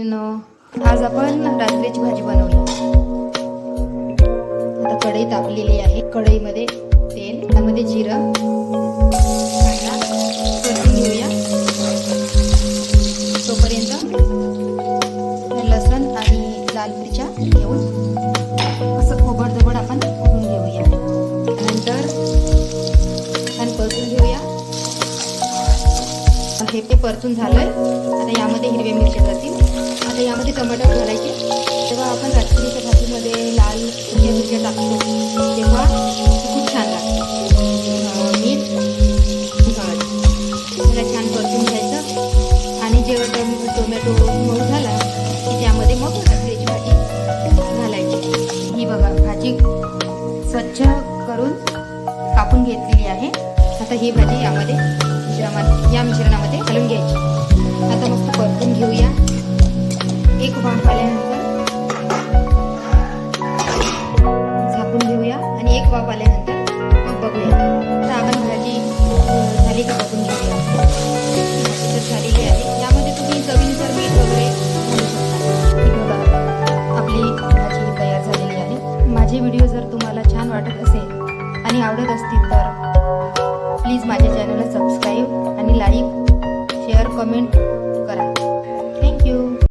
आज आपण रात्रीची भाजी बनवली. आता कढई तापलेली आहे. कढईमध्ये तेल त्यामध्ये जिरं कांदा परतून घेऊया. तोपर्यंत लसण आणि लाल मिरच्या घेऊन असं खोबड आपण करून घेऊया. नंतर आणि परतून घेऊया. हे ते परतून झालं आहे आता यामध्ये हिरव्या मिरच्या जातील आता यामध्ये टमाटर घालायचे. तेव्हा आपण रात्रीच्या भाजीमध्ये लाल हिरव्या मिरच्या टाकतो. तेव्हा खूप छान लागते. मीठ त्याला छान परतून घ्यायचं. आणि जेव्हा टोम- टोमॅटो मऊ झाला की त्यामध्ये मग रात्रीची भाजी घालायची. ही बघा भाजी स्वच्छ करून कापून घेतलेली आहे. आता ही भाजी यामध्ये मिश्रणामध्ये या मिश्रणामध्ये घालून घ्यायची. आता मस्त परतून घेऊया. एक वाफ आल्यानंतर झाकून घेऊया आणि एक वाफ आल्यानंतर मग बघूया. आता आपण भाजी झाली का बघून घेऊया. तर झालेली आहे. यामध्ये तुम्ही चवीनुसार मीठ वगैरे घालू शकता. आपली भाजी तयार झालेली आहे. माझे व्हिडिओ जर तुम्हाला छान वाटत असेल आणि आवडत असतील तर प्लीज माझ्या चॅनल लाईक शेअर कमेंट करा. Thank you